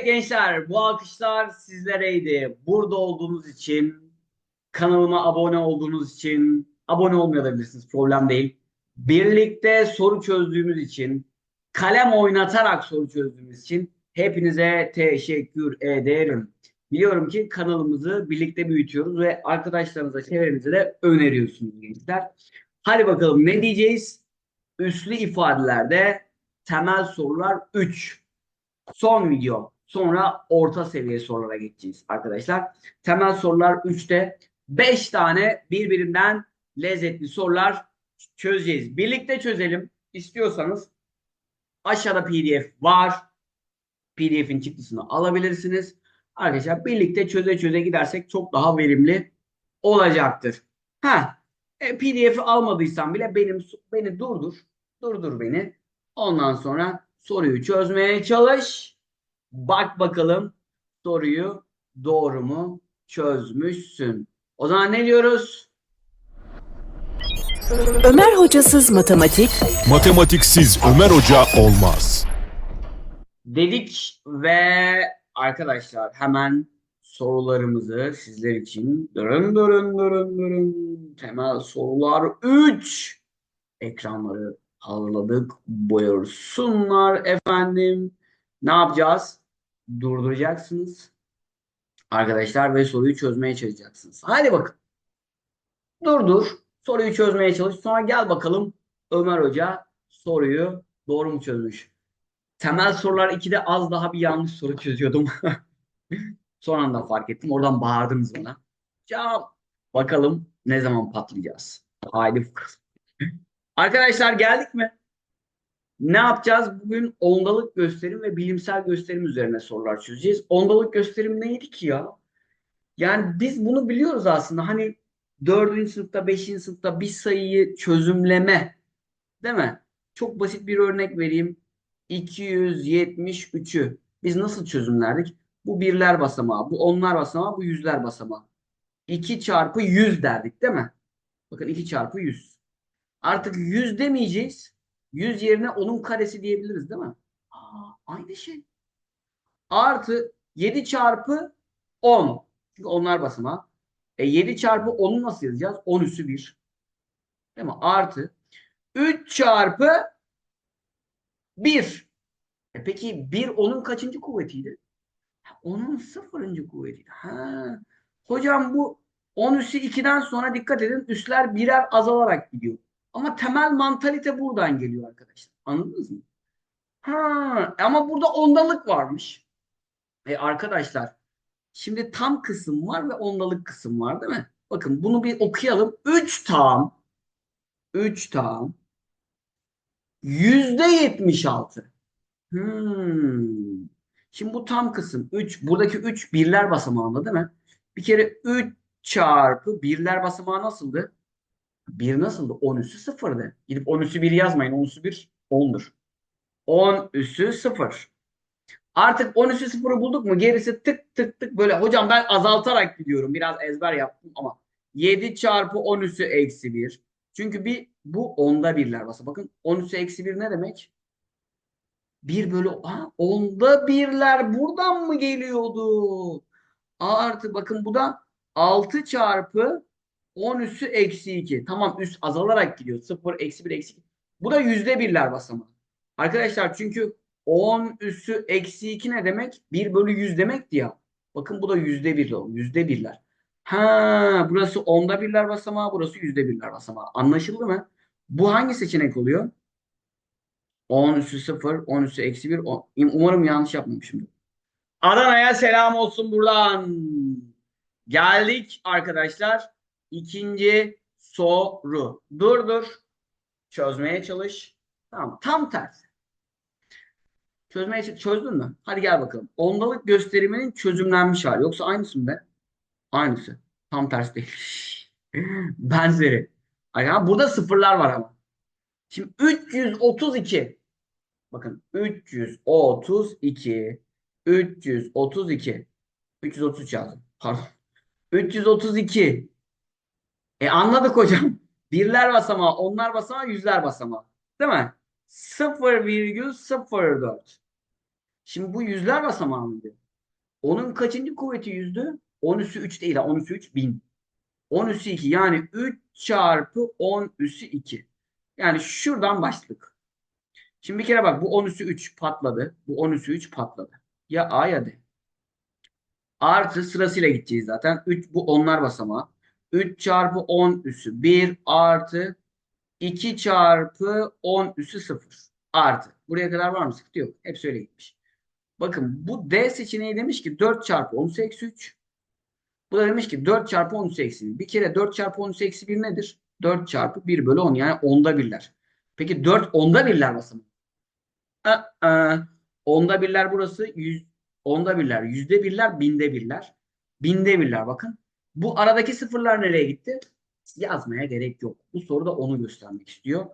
Evet gençler bu alkışlar sizlereydi. Burada olduğunuz için, kanalıma abone olduğunuz için, abone olmayabilirsiniz problem değil. Birlikte soru çözdüğümüz için, kalem oynatarak soru çözdüğümüz için hepinize teşekkür ederim. Biliyorum ki kanalımızı birlikte büyütüyoruz ve arkadaşlarınıza, çevrenize de öneriyorsunuz gençler. Hadi bakalım ne diyeceğiz? Üslü ifadelerde temel sorular 3 son video. Sonra orta seviye sorulara geçeceğiz arkadaşlar. Temel sorular 3'te 5 tane birbirinden lezzetli sorular çözeceğiz. Birlikte çözelim istiyorsanız aşağıda PDF var. PDF'in çıktısını alabilirsiniz. Arkadaşlar birlikte çöze çöze gidersek çok daha verimli olacaktır. Ha, e, PDF'i almadıysan bile benim beni durdur. Durdur beni. Ondan sonra soruyu çözmeye çalış. Bak bakalım soruyu doğru mu çözmüşsün. O zaman ne diyoruz? Ömer hocasız matematik, Matematiksiz Ömer Hoca olmaz. Dedik ve arkadaşlar hemen sorularımızı sizler için durun durun durun durun temel sorular 3 ekranları hazırladık. Buyursunlar efendim. Ne yapacağız? Durduracaksınız. Arkadaşlar ve soruyu çözmeye çalışacaksınız. Hadi bakın. Durdur. Soruyu çözmeye çalış. Sonra gel bakalım Ömer Hoca soruyu doğru mu çözmüş? Temel sorular 2'de az daha bir yanlış soru çözüyordum. Son anda fark ettim. Oradan bağırdınız bana. Cevap. Bakalım ne zaman patlayacağız. Haydi. Arkadaşlar geldik mi? Ne yapacağız? Bugün ondalık gösterim ve bilimsel gösterim üzerine sorular çözeceğiz. Ondalık gösterim neydi ki ya? Yani biz bunu biliyoruz aslında. Hani dördüncü sınıfta, beşinci sınıfta bir sayıyı çözümleme. Değil mi? Çok basit bir örnek vereyim. 273'ü biz nasıl çözümlerdik? Bu birler basamağı, bu onlar basamağı, bu yüzler basamağı. 2 çarpı 100 derdik değil mi? Bakın 2 çarpı 100. Artık 100 demeyeceğiz. 100 yerine onun karesi diyebiliriz değil mi? Aa, aynı şey. Artı 7 çarpı 10. Çünkü onlar basamağı. E 7 çarpı 10'u nasıl yazacağız? 10 üssü 1. Değil mi? Artı 3 çarpı 1. E peki 1 onun kaçıncı kuvvetiydi? Onun sıfırıncı kuvvetiydi. Ha. Hocam bu 10 üssü 2'den sonra dikkat edin üsler birer azalarak gidiyor. Ama temel mantalite buradan geliyor arkadaşlar. Anladınız mı? Ha, ama burada ondalık varmış. E arkadaşlar şimdi tam kısım var ve ondalık kısım var değil mi? Bakın bunu bir okuyalım. 3 tam 3 tam yüzde 76. Hmm. Şimdi bu tam kısım 3. Buradaki 3 birler basamağında değil mi? Bir kere 3 çarpı birler basamağı nasıldı? 1 nasıldı? 10 üssü sıfırdı. Gidip 10 üssü 1 yazmayın. 10 üssü 1 10'dur. 10 üssü 0. Artık 10 üssü 0'ı bulduk mu? Gerisi tık tık tık böyle. Hocam ben azaltarak gidiyorum. Biraz ezber yaptım ama 7 çarpı 10 üssü eksi 1. Çünkü bir bu onda birler basa. Bakın 10 üssü eksi 1 ne demek? 1 bölü ha, onda birler buradan mı geliyordu? Artı bakın bu da 6 çarpı 10 üssü eksi 2. Tamam üst azalarak gidiyor. 0, eksi 1, eksi 2. Bu da yüzde birler basamağı. Arkadaşlar çünkü 10 üssü eksi 2 ne demek? 1 bölü 100 demekti ya. Bakın bu da yüzde bir. Yüzde birler. Ha, burası onda birler basamağı, burası yüzde birler basamağı. Anlaşıldı mı? Bu hangi seçenek oluyor? 10 üssü 0, 10 üssü eksi 1. 10. Umarım yanlış yapmamışımdır. Adana'ya selam olsun buradan. Geldik arkadaşlar. İkinci soru. Dur dur. Çözmeye çalış. Tamam. Tam tersi. Çözmeye. Çözdün mü? Hadi gel bakalım. Ondalık gösteriminin çözümlenmiş hali. Yoksa aynısı mı be? Aynısı. Tam tersi değil. Benzeri. Ay, burada sıfırlar var ama. Şimdi 332. Bakın 332. 332. 333 yazdım. Pardon. 332. E anladık hocam. Birler basamağı, onlar basamağı, yüzler basamağı. Değil mi? 0,04. Şimdi bu yüzler basamağı mıydı? Onun kaçıncı kuvveti yüzdü? 10 üssü 3 değil. 10 üssü 3 bin. 10 üssü 2 yani 3 çarpı 10 üssü 2. Yani şuradan başladık. Şimdi bir kere bak bu 10 üssü 3 patladı. Bu 10 üssü 3 patladı. Ya A ya D. Artı sırasıyla gideceğiz zaten. 3 bu onlar basamağı. 3 çarpı 10 üssü 1 artı 2 çarpı 10 üssü 0 artı. Buraya kadar var mı? Sıkıntı yok. Hepsi öyle gitmiş. Bakın bu D seçeneği demiş ki 4 çarpı 10 üssü eksi 3. Bu da demiş ki 4 çarpı 10 üssü eksi 1. Bir kere 4 çarpı 10 üssü eksi 1 nedir? 4 çarpı 1 bölü 10 yani onda birler. Peki 4 onda birler basımı. Aa, onda birler burası. Yüz, onda birler. Yüzde birler. Binde birler. Binde birler bakın. Bu aradaki sıfırlar nereye gitti? Yazmaya gerek yok. Bu soruda onu göstermek istiyor.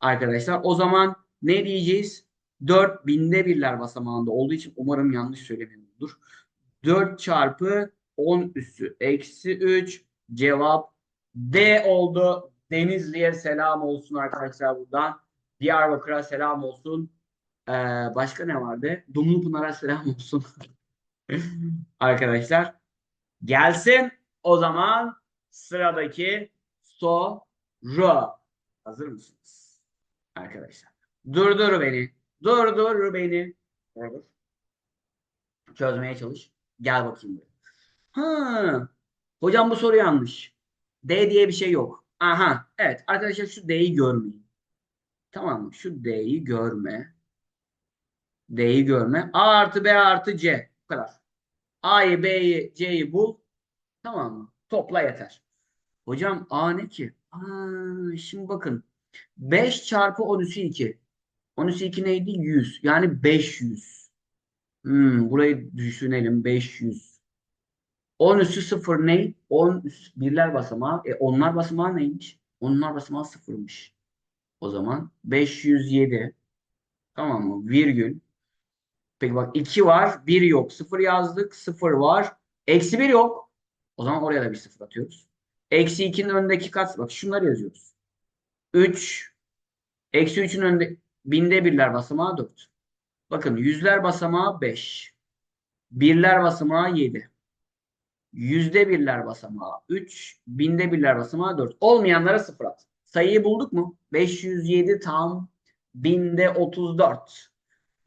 Arkadaşlar o zaman ne diyeceğiz? 4 binde birler basamağında olduğu için umarım yanlış söylemiyorumdur. 4 çarpı 10 üssü eksi 3 cevap D oldu. Denizli'ye selam olsun arkadaşlar buradan. Diyarbakır'a selam olsun. Ee, başka ne vardı? Dumlupınar'a selam olsun. arkadaşlar gelsin o zaman sıradaki soru. Hazır mısınız? Arkadaşlar. Durdur beni. Durdur beni. Durdur. Çözmeye çalış. Gel bakayım buraya. Ha. Hocam bu soru yanlış. D diye bir şey yok. Aha. Evet. Arkadaşlar şu D'yi görmeyin. Tamam mı? Şu D'yi görme. D'yi görme. A artı B artı C. Bu kadar. A'yı B'yi C'yi bul. Tamam mı? Topla yeter. Hocam A ne ki? Aa, şimdi bakın. 5 çarpı 10 üssü 2. 10 üssü 2 neydi? 100. Yani 500. Hmm, burayı düşünelim. 500. 10 üssü 0 ne? 10 üssü birler basamağı. E onlar basamağı neymiş? Onlar basamağı sıfırmış. O zaman 507. Tamam mı? Virgül. Peki bak 2 var. 1 yok. 0 yazdık. 0 var. Eksi 1 yok. O zaman oraya da bir 0 atıyoruz. Eksi 2'nin önündeki kat. Bak şunları yazıyoruz. 3. Eksi 3'ün önünde binde birler basamağı 4. Bakın yüzler basamağı 5. Birler basamağı 7. Yüzde birler basamağı 3. Binde birler basamağı 4. Olmayanlara 0 at. Sayıyı bulduk mu? 507 tam binde 34.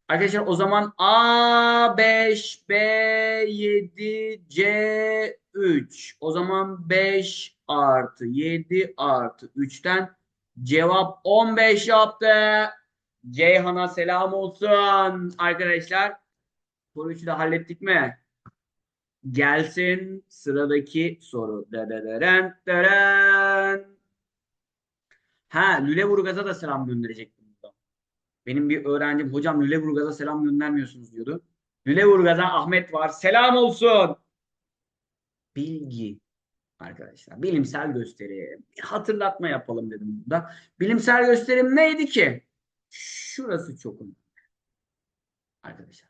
Arkadaşlar o zaman A5, B7, C3. O zaman 5 artı 7 artı 3'ten cevap 15 yaptı. Ceyhan'a selam olsun arkadaşlar. Soru 3'ü de hallettik mi? Gelsin sıradaki soru. Ha Lüleburgaz'a da selam gönderecektim. Benim bir öğrencim hocam Lüleburgaz'a selam göndermiyorsunuz diyordu. Lüleburgaz'a Ahmet var. Selam olsun. Bilgi arkadaşlar. Bilimsel gösterim. Bir hatırlatma yapalım dedim burada. Bilimsel gösterim neydi ki? Şurası çok önemli. Arkadaşlar.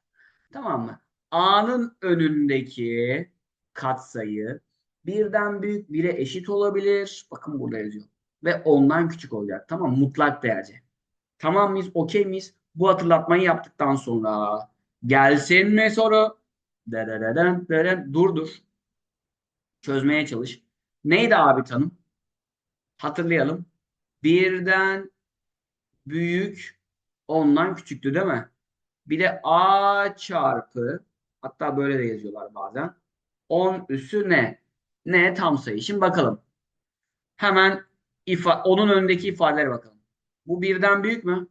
Tamam mı? A'nın önündeki katsayı birden büyük bire eşit olabilir. Bakın burada yazıyor. Ve ondan küçük olacak. Tamam? Mutlak değerce. Tamam mıyız? Okey miyiz? Bu hatırlatmayı yaptıktan sonra gelsin mi soru? Derereden, deren. Dur dur. Çözmeye çalış. Neydi abi tanım? Hatırlayalım. Birden büyük ondan küçüktü değil mi? Bir de A çarpı hatta böyle de yazıyorlar bazen. 10 üssü ne? Ne tam sayı. Şimdi bakalım. Hemen ifa onun önündeki ifadelere bakalım. Bu birden büyük mü?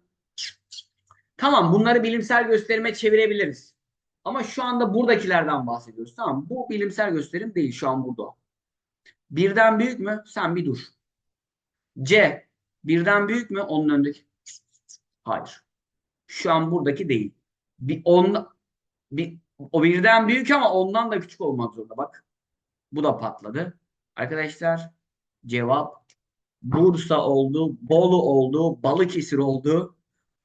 Tamam bunları bilimsel gösterime çevirebiliriz. Ama şu anda buradakilerden bahsediyoruz. Tamam bu bilimsel gösterim değil şu an burada. Birden büyük mü? Sen bir dur. C. Birden büyük mü? Onun önündeki. Hayır. Şu an buradaki değil. Bir on, bir, o birden büyük ama ondan da küçük olmak zorunda. Bak. Bu da patladı. Arkadaşlar cevap Bursa oldu, Bolu oldu, Balıkesir oldu,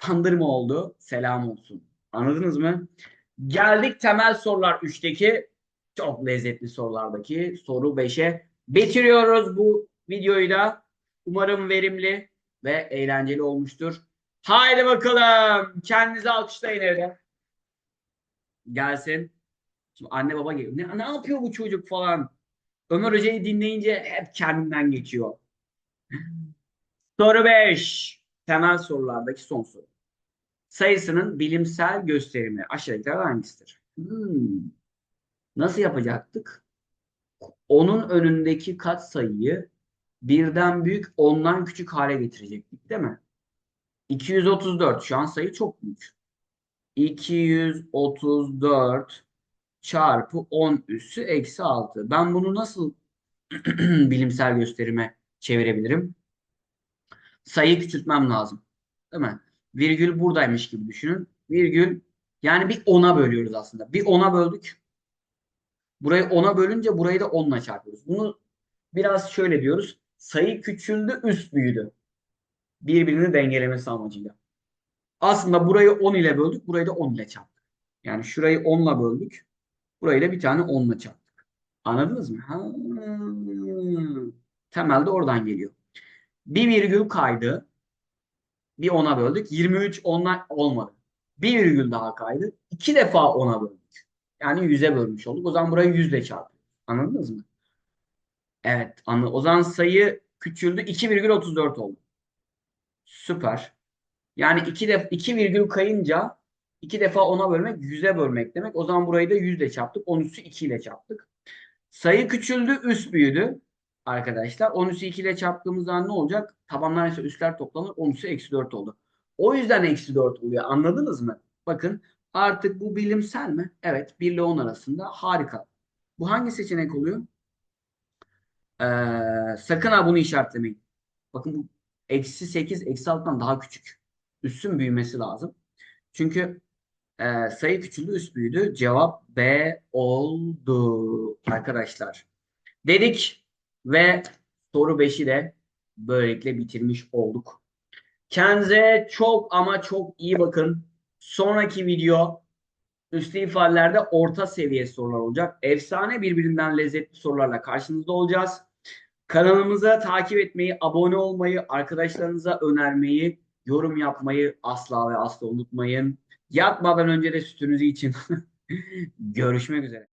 Bandırma oldu. Selam olsun. Anladınız mı? Geldik temel sorular 3'teki çok lezzetli sorulardaki soru 5'e bitiriyoruz bu videoyu da. Umarım verimli ve eğlenceli olmuştur. Haydi bakalım. Kendinizi alkışlayın evde. Gelsin. Şimdi anne baba geliyor. Ne, ne yapıyor bu çocuk falan. Ömer Hoca'yı dinleyince hep kendinden geçiyor. Soru 5. Temel sorulardaki son soru. Sayısının bilimsel gösterimi aşağıdakilerden hangisidir? Hmm. Nasıl yapacaktık? Onun önündeki katsayıyı birden büyük ondan küçük hale getirecektik değil mi? 234 şu an sayı çok büyük. 234 çarpı 10 üssü eksi 6. Ben bunu nasıl bilimsel gösterime çevirebilirim? Sayıyı küçültmem lazım. Değil mi? Virgül buradaymış gibi düşünün. Virgül yani bir 10'a bölüyoruz aslında. Bir 10'a böldük. Burayı 10'a bölünce burayı da 10'la çarpıyoruz. Bunu biraz şöyle diyoruz. Sayı küçüldü, üst büyüdü. Birbirini dengelemesi amacıyla. Aslında burayı 10 ile böldük, burayı da 10 ile çarptık. Yani şurayı 10 ile böldük, burayı da bir tane 10 ile çarptık. Anladınız mı? Ha. Temelde oradan geliyor. Bir virgül kaydı. Bir 10'a böldük. 23 10'la olmadı. Bir virgül daha kaydı. İki defa 10'a böldük. Yani 100'e bölmüş olduk. O zaman burayı 100 ile çarpıyoruz. Anladınız mı? Evet. Anladım. O zaman sayı küçüldü. 2,34 oldu. Süper. Yani 2 def 2 virgül kayınca 2 defa 10'a bölmek 100'e bölmek demek. O zaman burayı da 100 ile çarptık. 10 üssü 2 ile çarptık. Sayı küçüldü, üst büyüdü. Arkadaşlar 10 üssü 2 ile çarptığımız zaman ne olacak? Tabanlar ise üstler toplanır. 10 üssü eksi 4 oldu. O yüzden eksi 4 oluyor. Anladınız mı? Bakın artık bu bilimsel mi? Evet. 1 ile 10 arasında harika. Bu hangi seçenek oluyor? Ee, sakın ha bunu işaretlemeyin. Bakın bu eksi 8 eksi 6'dan daha küçük. Üssün büyümesi lazım. Çünkü e, sayı küçüldü üst büyüdü. Cevap B oldu arkadaşlar. Dedik ve soru 5'i de böylelikle bitirmiş olduk. Kendinize çok ama çok iyi bakın. Sonraki video üstü ifadelerde orta seviye sorular olacak. Efsane birbirinden lezzetli sorularla karşınızda olacağız. Kanalımıza takip etmeyi, abone olmayı, arkadaşlarınıza önermeyi, yorum yapmayı asla ve asla unutmayın. Yatmadan önce de sütünüzü için. Görüşmek üzere.